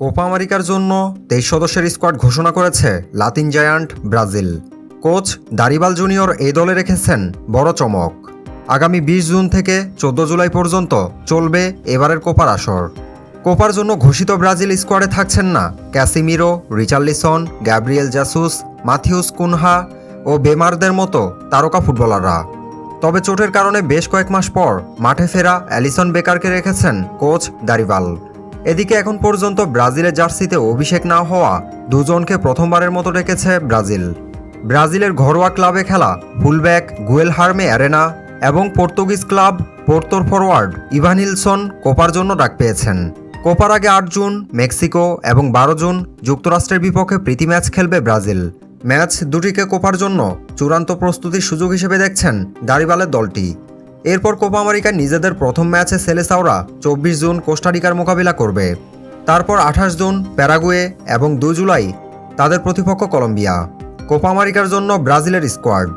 Copa আমেরিকার জন্য তেইশ সদস্যের স্কোয়াড ঘোষণা করেছে Latin giant Brazil. Coach Dorival Junior এই দলে রেখেছেন বড় চমক। আগামী বিশ জুন থেকে চোদ্দ জুলাই পর্যন্ত চলবে এবারের কোপার আসর। কোপার জন্য ঘোষিত ব্রাজিল স্কোয়াডে থাকছেন না Casemiro, Richarlison, Gabriel Jesus, Matheus Cunha ও বেমারদের মতো তারকা ফুটবলাররা। তবে চোটের কারণে বেশ কয়েক মাস পর মাঠে ফেরা অ্যালিসন বেকারকে রেখেছেন কোচ দারিবাল। এদিকে এখন পর্যন্ত ব্রাজিলের জার্সিতে অভিষেক না হওয়া দুজনকে প্রথমবারের মতো রেখেছে ব্রাজিল। ব্রাজিলের ঘরোয়া ক্লাবে খেলা ফুলব্যাক গুয়েল হার্মে অ্যারেনা এবং পর্তুগিজ ক্লাব পোর্তোর ফরওয়ার্ড ইভানিলসন কোপার জন্য ডাক পেয়েছেন। কোপার আগে আট জুন, মেক্সিকো এবং বারো জুন যুক্তরাষ্ট্রের বিপক্ষে প্রীতি ম্যাচ খেলবে ব্রাজিল। ম্যাচ দুটিকে কোপার জন্য চূড়ান্ত প্রস্তুতির সুযোগ হিসেবে দেখছেন দারিবালের দলটি। এরপর কোপা আমেরিকার নিজেদের প্রথম ম্যাচে সেলেসাওরা চব্বিশ জুন কোস্টারিকার মোকাবিলা করবে। তারপর আঠাশ জুন প্যারাগুয়ে এবং দুই জুলাই তাদের প্রতিপক্ষ কলম্বিয়া। কোপা আমেরিকার জন্য ব্রাজিলের স্কোয়াড।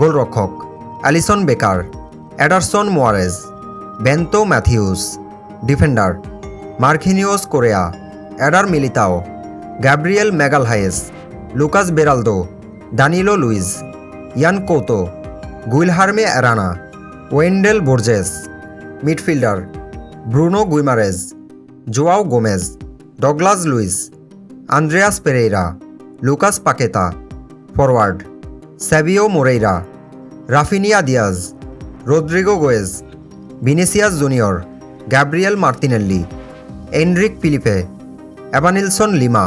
গোলরক্ষক Alisson Becker, Ederson Moraes, Bento Matheus, defender Marquinhos Correa, Eder Militao, Gabriel Magalhaes, Lucas Beraldo, Danilo Luiz Yan Couto, Guilherme Arana Wendell Borges, midfielder Bruno Guimaraes, Joao Gomes, Douglas Luiz, Andreas Pereira, Lucas Paqueta forward Savio Moreira, Raphinha Dias, Rodrygo Goes, Vinicius Junior, Gabriel Martinelli, Endrick Felipe Evanilson Lima